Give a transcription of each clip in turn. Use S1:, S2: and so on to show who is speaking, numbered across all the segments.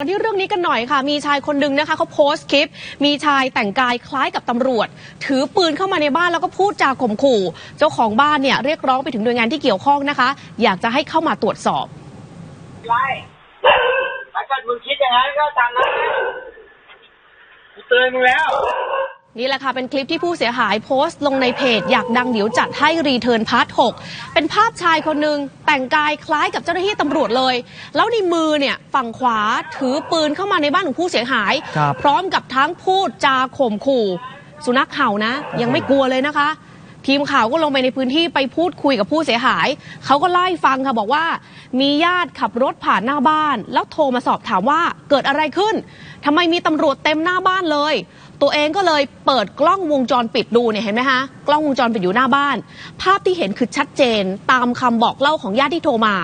S1: ที่เรื่องนี้กันหน่อยค่ะ มีชายคนหนึ่งนะคะเขาโพสต์คลิป มีชายแต่งกายคล้ายกับตำรวจ ถือปืนเข้ามาในบ้านแล้วก็พูดจาข่มขู่ เจ้าของบ้านเนี่ยเรียกร้องไปถึงหน่วยงานที่เกี่ยวข้องนะคะ อยากจะให้เข้ามาตรวจสอบ
S2: ไรถ้าเกิดมึงคิดอย่างนั้นก็ตามนั้นนะกูเตือนมึงแล้ว
S1: นี่แหละค่ะเป็นคลิปที่ผู้เสียหายโพสต์ลงในเพจอยากดังเดี๋ยวจัดให้รีเทิร์นพาร์ท6เป็นภาพชายคนหนึ่งแต่งกายคล้ายกับเจ้าหน้าที่ตำรวจเลย แล้วในมือเนี่ยฝั่งขวาถือปืนเข้ามาในบ้านของผู้เสียหาย
S3: ครับ
S1: พร้อมกับทั้งพูดจาข่มขู่ สุนัขเห่านะ ยังไม่กลัวเลยนะคะ ทีมข่าวก็ลงไปในพื้นที่ไปพูดคุยกับผู้เสียหาย เขาก็ไล่าให้ฟังค่ะบอกว่า มีญาติขับรถผ่านหน้าบ้าน แล้วโทรมาสอบถามว่าเกิดอะไรขึ้นทำไมมีตำรวจเต็มหน้าบ้านเลย ตัวเองก็เลยเปิดกล้องวงจรปิดดูเนี่ยเห็นไหมคะกล้องวงจรปิดอยู่หน้าบ้าน ภาพที่เห็นคือชัดเจนตามคำบอกเล่าของญาติที่โทรมา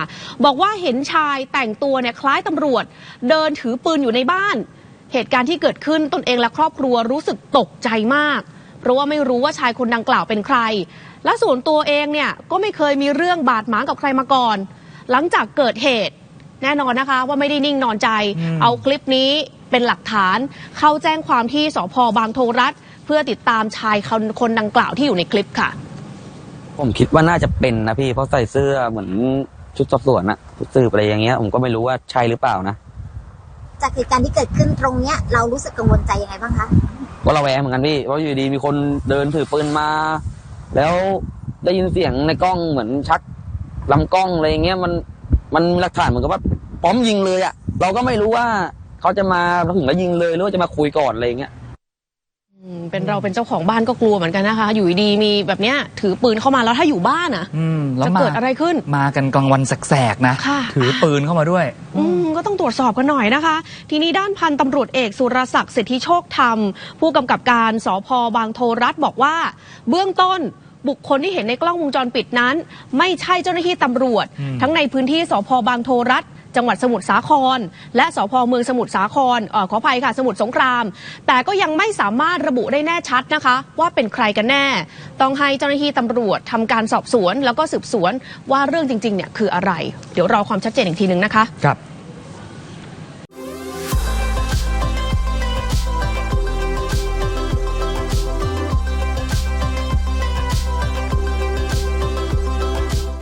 S1: บอกว่าเห็นชายแต่งตัวเนี่ยคล้ายตำรวจ เดินถือปืนอยู่ในบ้าน เหตุการณ์ที่เกิดขึ้นตนเองและครอบครัวรู้สึกตกใจมาก เพราะว่าไม่รู้ว่าชายคนดังกล่าวเป็นใคร และส่วนตัวเองเนี่ยก็ไม่เคยมีเรื่องบาดหมางกับใครมาก่อน หลังจากเกิดเหตุ แน่นอนนะคะว่าไม่ได้นิ่งนอนใจ
S3: อืม
S1: เอาคลิปนี้เป็นหลักฐาน เข้าแจ้งความที่สพบางโทรัฐ เพื่อติดตามชายคนคนดังกล่าวที่อยู่ในคลิปค่ะ
S4: ผมคิดว่าน่าจะเป็นนะพี่เพราะใส่เสื้อเหมือนชุดสอบสวนอะชุดสืบอะไรอย่างเงี้ย ผมก็ไม่รู้ว่าใช่หรือเปล่านะ
S5: จากเหตุการณ์ที่เกิดขึ้นตรงเนี้ย เรารู้สึกกังวลใจยังไงบ้างคะ
S4: ก็ระแวงเหมือนกันพี่เพราะอยู่ดีมีคนเดินถือปืนมา แล้วได้ยินเสียงในกล้องเหมือนชักลำกล้องอะไรอย่างเงี้ยมันมันหลักฐานเหมือนกับว่าพร้อมยิงเลยอะเราก็ไม่รู้ว่าเขาจะมาถึงแล้วยิงเลยหรือว่าจะมาคุยก่อนอะไรอย่างเงี้ย
S1: อืมเป็นเราเป็นเจ้าของบ้านก็กลัวเหมือนกันนะคะ อยู่ดีๆมีแบบเนี้ยถือปืนเข้ามาแล้วถ้าอยู่บ้านอะ
S3: อืมแล้ว
S1: จะ
S3: มา
S1: เกิดอะไรขึ้น
S3: มากันกลางวันแสกๆนะ
S1: ค่ะ
S3: ถือปืนเข้ามาด้วย
S1: อืมก็ต้องตรวจสอบกันหน่อยนะคะ ทีนี้ด้านพันตำรวจเอกสุรศักดิ์สิทธิโชคธรรม ผู้กำกับการสพบางโทรัฐบอกว่า เบื้องต้นบุคคลที่เห็นในกล้องวงจรปิดนั้น ไม่ใช่เจ้าหน้าที่ตำรวจ
S3: อืม
S1: ทั้งในพื้นที่สพบางโทรัฐ จังหวัดสมุทรสาคร และสพเมืองสมุทรสาครออขออภัยค่ะ สมุทรสงคราม แต่ก็ยังไม่สามารถระบุได้แน่ชัดนะคะ ว่าเป็นใครกันแน่ ต้องให้เจ้าหน้าที่ตำรวจทำการสอบสวน แล้วก็สืบสวนว่าเรื่องจริงๆเนี่ยคืออะไร เดี๋ยวรอความชัดเจนอีกทีหนึ่งนะคะ
S3: ครับ